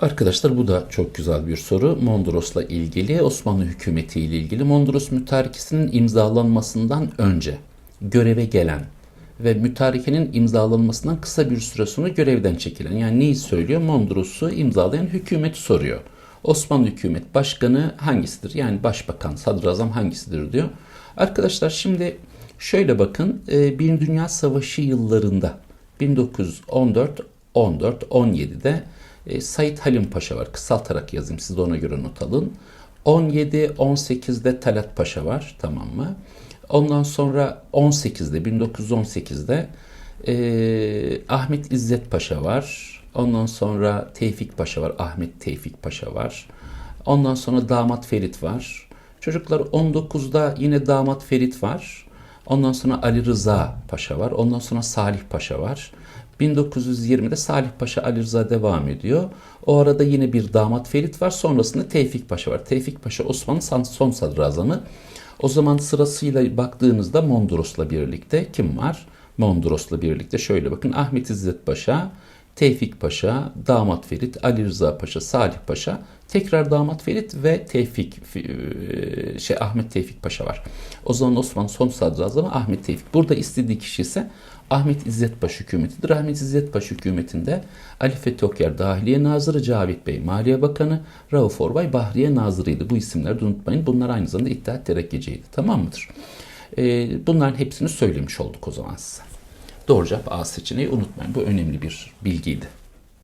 Arkadaşlar bu da çok güzel bir soru. Mondros'la ilgili, Osmanlı hükümeti ile ilgili. Mondros mütarekesinin imzalanmasından önce göreve gelen ve mütarekenin imzalanmasından kısa bir süre sonra görevden çekilen. Yani neyi söylüyor? Mondros'u imzalayan hükümet soruyor. Osmanlı hükümet başkanı hangisidir? Yani başbakan, sadrazam hangisidir diyor. Arkadaşlar şimdi şöyle bakın. e, Bir Dünya Savaşı yıllarında 1914, 14, 17'de e, Said Halim Paşa var. Kısaltarak yazayım siz de ona göre not alın. 17, 18'de Talat Paşa var. Tamam mı? Ondan sonra 18'de, 1918'de e, Ahmet İzzet Paşa var. Ondan sonra Tevfik Paşa var. Ahmet Tevfik Paşa var. Ondan sonra damat Ferit var. Çocuklar 19'da yine damat Ferit var. Ondan sonra Ali Rıza Paşa var. Ondan sonra Salih Paşa var. 1920'de Salih Paşa Ali Rıza devam ediyor. O arada yine bir damat Ferit var. Sonrasında Tevfik Paşa var. Tevfik Paşa Osman'ın son- sadrazamı. O zaman sırasıyla baktığınızda Mondros'la birlikte kim var? Mondros'la birlikte şöyle bakın. Ahmet İzzet Paşa, Tevfik Paşa, Damat Ferit, Ali Rıza Paşa, Salih Paşa, tekrar Damat Ferit ve Tevfik e, şey Ahmet Tevfik Paşa var. O zaman Osmanlı son sadrazamı Ahmet Tevfik. Burada istediği kişi ise Ahmet İzzet Paşa hükümetidir. Ahmet İzzet Paşa hükümetinde Ali Fethi Okyar Dahiliye Nazırı, Cavit Bey Maliye Bakanı, Rauf Orbay Bahriye Nazırı'ydı. Bu isimleri de unutmayın. Bunlar aynı zamanda İttihat Terakkieci'ydi. Tamam mıdır? E, bunların hepsini söylemiş olduk o zaman size. Doğru cevap A seçeneği unutmayın. Bu önemli bir bilgiydi.